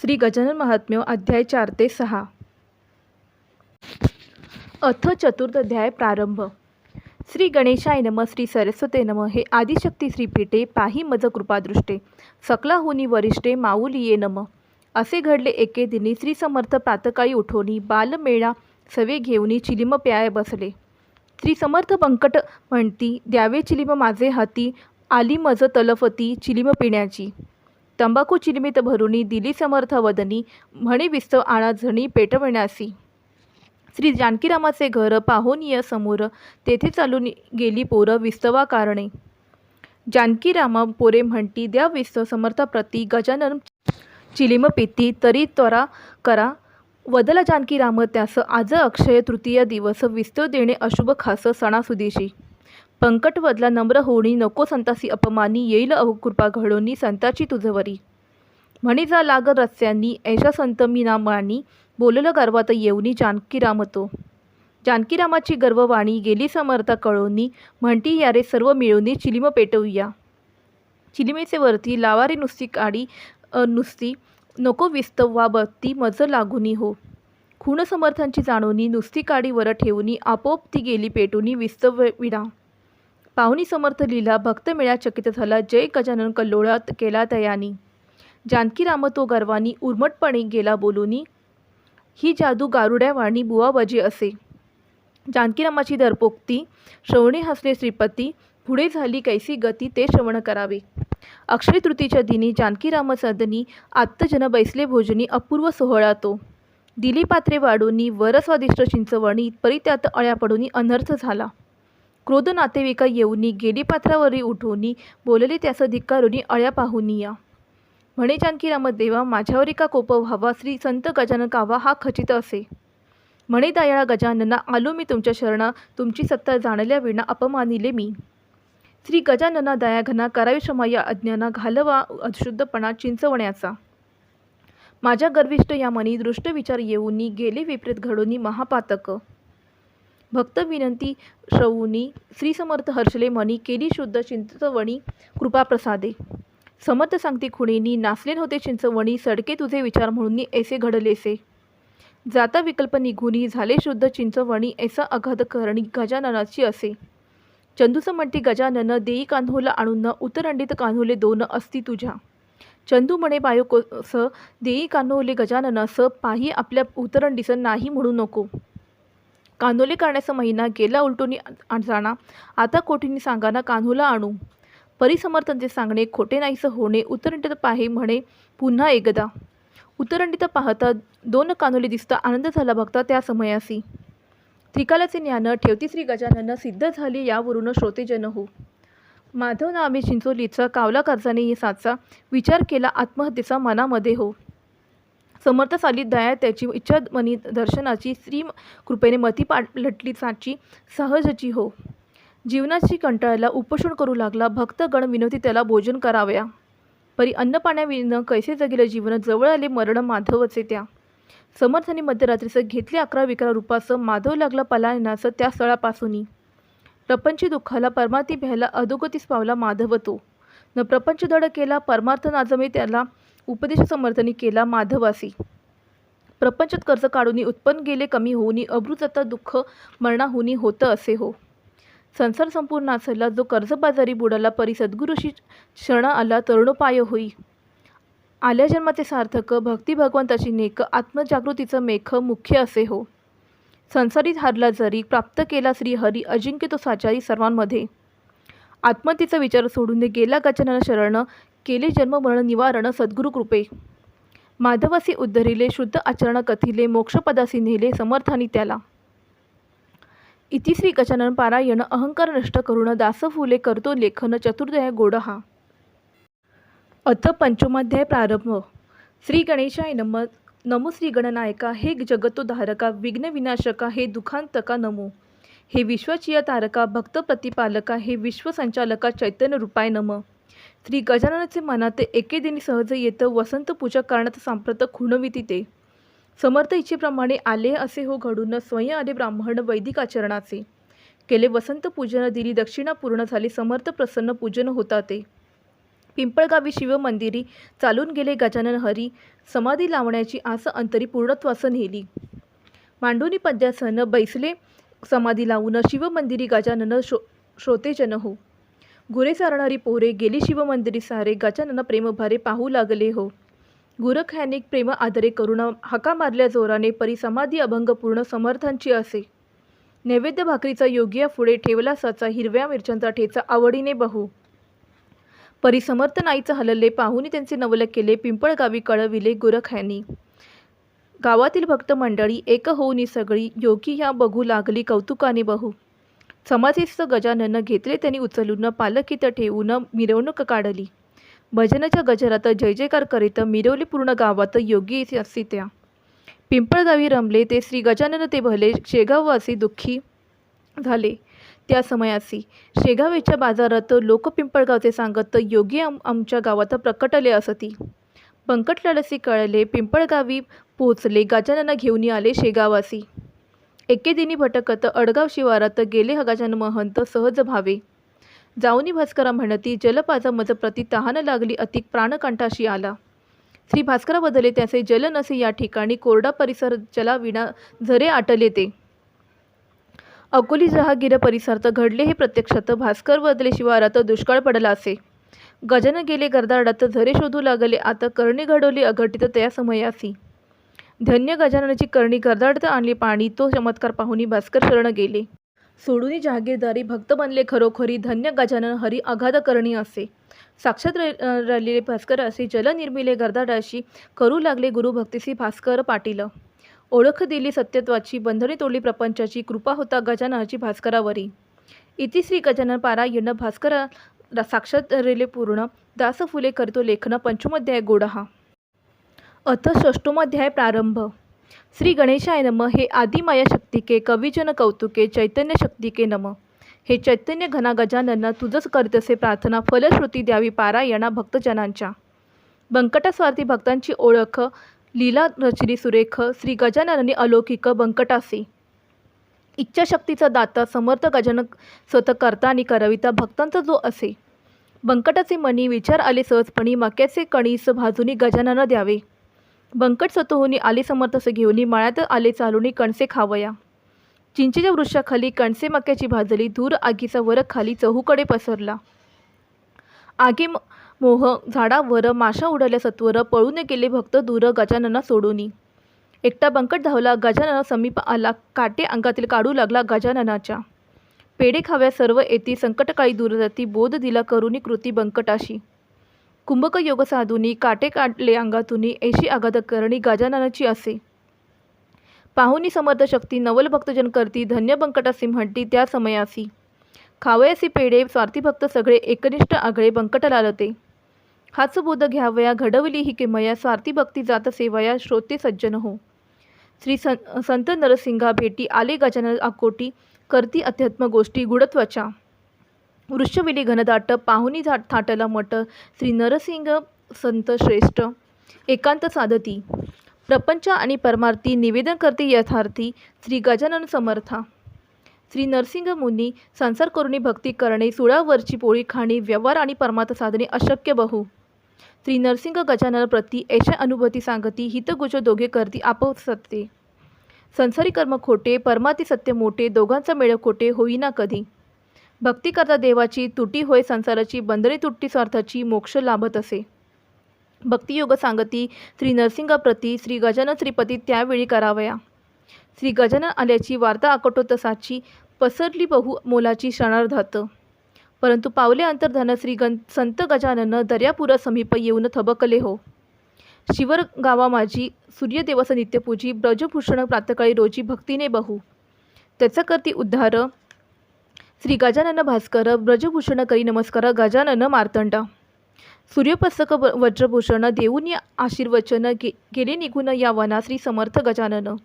श्री गजानन महात्म्य अध्याय चार ते सहा. अथ चतुर्थाध्याय प्रारंभ. श्री गणेशाय नम श्री सरस्वते नम हे आदिशक्ती श्रीपीठे पाही मज कृपादृष्टे. सकलाहुनी वरिष्ठे माऊलिये नम. असे घडले एके दिनी श्री समर्थ प्रातकाळी उठोनी बालमेळा सवे घेऊनी चिलिम प्याय बसले. श्री समर्थ बंकट म्हणती द्यावे चिलिम माझे हाती आली मज तलफती चिलिम पिण्याची. तंबाखू चिलमित भरुनी दिली समर्थ वदनी म्हणी विस्तव आणा झणी पेटविण्यासी. श्री जानकीरामाचे घर पाहुनिय समोर तेथे चालून गेली पोरं विस्तवा कारणे. जानकीरामा पोरे म्हणती द्या विस्तव समर्थप्रती गजानन चिलिम पिती तरी त्वरा करा. वदला जानकीराम त्यास आज अक्षय तृतीय दिवस विस्तव देणे अशुभ खास सणासुदीशी. पंकट वदला नम्र होणी नको संतासी अपमानी येईल अवकृपा घडोनी संताची तुझवरी म्हणी जा लाग रस्त्यांनी ऐशा संत मी ना मानी बोललं गर्वात येऊनी जानकीराम तो जानकीरामाची गर्ववाणी गेली समर्था कळोनी म्हणती यारे सर्व मिळवणी चिलिम पेटवूया. चिलिमेचे वरती लावारी नुसती काडी नुसती नको विस्तव वा बत्ती मज लागुनी हो. खूण समर्थांची जाणवणी नुसती काडी वर ठेवूनी आपोआप ती गेली पेटूनी विस्तव विडा पाहुणी समर्थ लीला भक्त चकित झाला. जय गजानन कल्लोळात केला तयानी जानकीराम तो गर्वानी उर्मटपणे गेला बोलूनी. ही जादू गारुड्या वाणी बुवाबाजी असे. जानकीरामाची दरपोक्ती श्रवणे हसले श्रीपती पुढे झाली कैसी गती ते श्रवण करावे. अक्षय तृतीच्या दिनी जानकीराम सदनी आत्तजन बैसले भोजनी अपूर्व सोहळा तो दिली पात्रे वाढूनी वरस्वादिष्ट चिंचवणी परी त्यात अळ्या पडूनी अनर्थ झाला. क्रोध नातेवाईका येऊनी गेली पात्रावरी उठवूनी बोलले त्यास धिक्कारुनी अळ्या पाहुनी या. म्हणे जानकीराम देवा माझ्यावरी का कोप व्हावा श्री संत गजानन कावा हा खचित असे. म्हणे दयाळा गजानना आलो मी तुमच्या शरणा तुमची सत्ता जाणल्या विना अपमानिले मी. श्री गजानना दयाघना करावी क्षमा या अज्ञाना घालवा अशुद्धपणा चिंचवण्याचा. माझ्या गर्विष्ट या मनी दृष्ट विचार येऊनी गेले विपरीत घडोनी महापातक. भक्त विनंती श्रवुनी श्री समर्थ हर्षले मनी केली शुद्ध चिंतवणी कृपा प्रसादे. समर्थ सांगते खुणेनी नासले होते चिंचवणी सडके तुझे विचार म्हणून ऐसे घडलेसे. जाता विकल्प निघुनी झाले शुद्ध चिंचवणी ऐसा अगाध करणी गजाननाची असे. चंदूचं म्हणते गजानन देई कान्होला आणून उतरंडीत कान्होले दोन असती तुझ्या. चंदू म्हणे बायोकोस देई कान्होले गजानन स पाही आपल्या उतरंडीचं नाही म्हणू नको. कान्होले करण्याचा महिना गेला उलटून जाणा आता कोठीनी सांगाना कान्होला आणू? परिसमर्थांचे सांगणे खोटे नाहीसं होणे उतरंडीत पाहे म्हणे पुन्हा एकदा. उतरंडीत पाहता दोन कानोली दिसता आनंद झाला बघता त्या समयासी. त्रिकालाचे ज्ञान ठेवती श्री गजानन सिद्ध झाली यावरून श्रोतेजन हो. माधव नामे चिंचोलीचा कावला कर्जाने साचा विचार केला आत्महत्येचा मनामध्ये हो. समर्थ साली दया त्याची इच्छा मनी दर्शनाची श्री कृपेने मती पालटली साची सहजची हो. जीवनाची कंटाळ्याला उपोषण करू लागला भक्तगण विनोती त्याला भोजन कराव्या. परी अन्नपाण्याविन कैसे जगिले जीवन जवळ आले मरण माधवचे त्या. समर्थाने मध्यरात्रीचं घेतले अकरा विकरा रूपासं माधव लागला पलायनाचं त्या स्थळापासूनही. प्रपंची दुःखाला परमार्थी भ्यायला अधोगतीस पावला माधव तो. न प्रपंच धड केला परमार्थ नाजमे त्याला उपदेश समर्थनी केला माधवासी. प्रपंचात कर्ज काढूनी उत्पन्न गेले कमी होऊनी अभृतता दुःख मरणाहुनी होतं असे हो. संसार संपूर्ण असला जो कर्जबाजारी बुडाला परी सद्गुरुशी क्षण आला तरुणोपाय होई. आल्या जन्माचे सार्थक भक्ती भगवंताची नेक आत्मजागृतीचं मेख मुख्य असे हो. संसारीत हारला जरी प्राप्त केला श्री हरी अजिंक्य तो साचारी सर्वांमध्ये. आत्महत्येचा विचार सोडून गेला गजानन शरण केले जन्म मरण निवारण सद्गुरु कृपे. माधवासी उद्धरिले शुद्ध आचरण कथिले मोक्षपदासी नेले समर्थानी त्याला. इति श्री गजानन पारायण अहंकार नष्ट करून दास फुले करतो लेखन चतुर्दय गोड हा अथ पंचमाध्याय प्रारंभ. श्री गणेशाय नम नमो श्री गणनायका हे जगतोधारका विघ्नविनाशका हे दुखांतका नमो. हे विश्वचिय तारका भक्त प्रतिपालका हे विश्वसंचालका चैतन्य रूपाय नम. श्री गजाननाचे मनात एके दिनी सहज येतं वसंत पूजा करण्यात सांप्रत खुणविती ते समर्थ इच्छेप्रमाणे आले असे हो घडून स्वयं आले ब्राह्मण वैदिक आचरणाचे. केले वसंत पूजन दिली दक्षिणा पूर्ण झाली समर्थ प्रसन्न पूजन होता ते पिंपळगावी शिवमंदिरी चालून गेले गजानन हरी समाधी लावण्याची आस अंतरी पूर्णत्वास नेली. मांडुनी पद्यासन बैसले समाधी लावून शिवमंदिरी गजानन शो श्रोतेजन हो. गुरे सारणारी पोरे गेली शिवमंदिरी सारे गजानन प्रेमभारे पाहू लागले हो. गुरख्यानिक प्रेम आदरे करून हाका मारल्या जोराने परी समाधी समर्थांची असे. नैवेद्य भाकरीचा योगिया पुढे ठेवला साचा हिरव्या मिरच्यांचा ठेचा आवडीने बहू. परी समर्थ नाईचं हलले पाहुनी त्यांचे नवल केले पिंपळगावी कळविले गुरख्यानी गावातील भक्त मंडळी एक होऊनी सगळी योगी ह्या बघू लागली कौतुकाने बहू. समाधीस्थ गजानन घेतले त्यांनी उचलून पालखीत ठेवून मिरवणूक काढली. भजनाच्या गजरात जय जयकार करीत मिरवली पूर्ण गावात योगी असी त्या. पिंपळगावी रमले ते श्री गजानन ते भले शेगाववासी दुःखी झाले. त्या समयासी शेगावेच्या बाजारात लोक पिंपळगावचे सांगत योगी आम आमच्या गावात प्रकटले असती. बंकटलालसी कळले पिंपळगावी पोचले गजानन घेऊन आले शेगावासी एके दिनी भटकत अडगाव शिवारात गेले गजानन महंत सहज भावे. जाऊनी भास्करा म्हणती जलपाजा मज प्रति तहान लागली अतिक प्राणकंठाशी आला. श्री भास्करा बदले त्याचे जल नसे या ठिकाणी कोरडा परिसर जलाविना झरे आटले ते. अकोली जहागीर परिसरात घडले हे प्रत्यक्षात भास्कर बदले शिवारात दुष्काळ पडला असे. गजन गेले गर्दाडात झरे शोधू लागले आता करणी घडवली अघटित त्या समयासी. धन्य गजाननाची करणी गर्दाडत आणली पाणी तो चमत्कार पाहुनी भास्कर शरण गेले. सोडूनी जहागीरदारी भक्त बनले खरोखरी धन्य गजानन हरी अगाध करणी असे. साक्षात राहिलेले भास्कर असे जलनिर्मिले गर्दाडाशी करू लागले गुरुभक्तीसी भास्कर पाटील. ओळख दिली सत्यत्वाची बंधने तोडली प्रपंचाची कृपा होता गजाननाची भास्करावरी. इति श्री गजानन पारायण भास्कर साक्षात रेले पूर्ण दास फुले करतो लेखन पंचमध्याय गोडहा. अथ षष्टोमध्याय प्रारंभ. श्री गणेशाय नम. हे आदिमाया शक्तिके कविजन कौतुके चैतन्य शक्तिके नम. हे चैतन्य घना गजानन तुझंच करीतसे प्रार्थना फलश्रुती द्यावी पारायणा भक्तजनांच्या. बंकटास्वार्थी भक्तांची ओळख लीला रचनी सुरेख श्री गजाननाने अलौकिक बंकटासी. इच्छाशक्तीचा दाता समर्थ गजानन स्वतः करता आणि करविता भक्तांचा जो असे. बंकटाचे मनी विचार आले सहजपणी मक्याचे कणीस भाजूनी गजानन द्यावे. बंकट स्वतःहून आले समर्थस घेऊन माळ्यात आले चालूनी कणसे खावया. चिंचेच्या वृक्षाखाली कणसे मक्याची भाजली धूर आगीचा वर खाली चहूकडे पसरला. आगी मोह झाडावर माशा उडाल्या सत्वर पळून गेले भक्त दूर गजानना सोडूनी. एकटा बंकट धावला गजानना समीप आला काटे अंगातील काढू लागला गजाननाच्या. पेढे खाव्या सर्व येती संकटकाळी दूर जाती बोध दिला करुणी कृती बंकटाशी. कुंभक योग साधूनी काटे काढले अंगातून ऐशी आघात करणी गजाननाची असे. पाहुनी समर्थ शक्ती नवल भक्तजन करती धन्य बंकटासी म्हणती त्या समयासी. खावयासी पेढे स्वार्थी भक्त सगळे एकनिष्ठ आगळे बंकट लालते हाच बोध घ्यावया घडवली ही किमया स्वार्थी भक्ती जात सेवया श्रोते सज्जन हो. श्री सं संत नरसिंगा भेटी आले गजानन आकोटी करती अध्यात्म गोष्टी गुडत्वचा वृक्षविली घनदाट पाहुनी झाट थाटला मठ श्री नरसिंग संत श्रेष्ठ एकांत साधती. प्रपंच आणि परमार्थी निवेदन करते यथार्थी श्री गजानन समर्था. श्री नरसिंह मुनी संसार करुणी भक्ती करणे सुळावरची पोळी खाणे व्यवहार आणि परमार्थ साधणे अशक्य बहु. श्री नरसिंह गजानन प्रती ऐशा अनुभूती सांगती हितगुज दोघे करती आपोआप सत्ते संसारी कर्म खोटे परमाती सत्य मोठे दोघांचा मेळ खोटे होईना कधी. भक्ती करता देवाची तुटी होय संसाराची बंदरी तुटी स्वार्थाची मोक्ष लाभत असे. भक्तियोग सांगती श्री नरसिंगाप्रती श्री गजानन श्रीपती त्यावेळी करावया. श्री गजानन आल्याची वार्ता आकटोतसाची पसरली बहु मोलाची क्षणार्धात परंतु पावले अंतर्धान श्री गं संत गजानन दर्यापुरा समीप येऊन थबकले हो. शिवर गावा माझी सूर्यदेवास नित्यपूजी ब्रजभूषण प्रातकाळी रोजी भक्तीने बहु. त्याचा करती उद्धार श्री गजानन भास्कर ब्रजभूषण करी नमस्कार गजानन मार्तंड. सूर्यपस्तक व- वज्रभूषण देऊन आशीर्वचन गे गेले निघून या वना श्री समर्थ गजानन.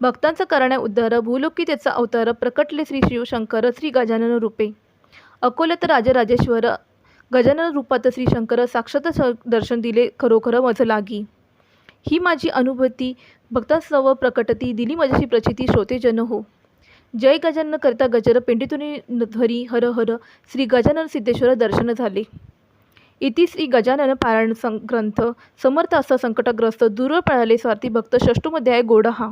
भक्तांचा करण्या उद्धार भूलोकी त्याचा अवतार प्रकटले श्री शिवशंकर श्री गजानन रूपे. अकोल्यात राजराजेश्वर गजानन रूपात श्री शंकर साक्षात दर्शन दिले खरोखर मज लागी. ही माझी अनुभूती भक्तांसव प्रकटती दिली माझ्याशी प्रचिती श्रोतेजन हो. जय गजानन करता गजर पेंडीतून धरी हर हर. श्री गजानन सिद्धेश्वर दर्शन झाले. इति श्री गजानन पारायण सं ग्रंथ समर्थ असं संकटग्रस्त दूर पळाले स्वार्थी भक्त आहे गोड हा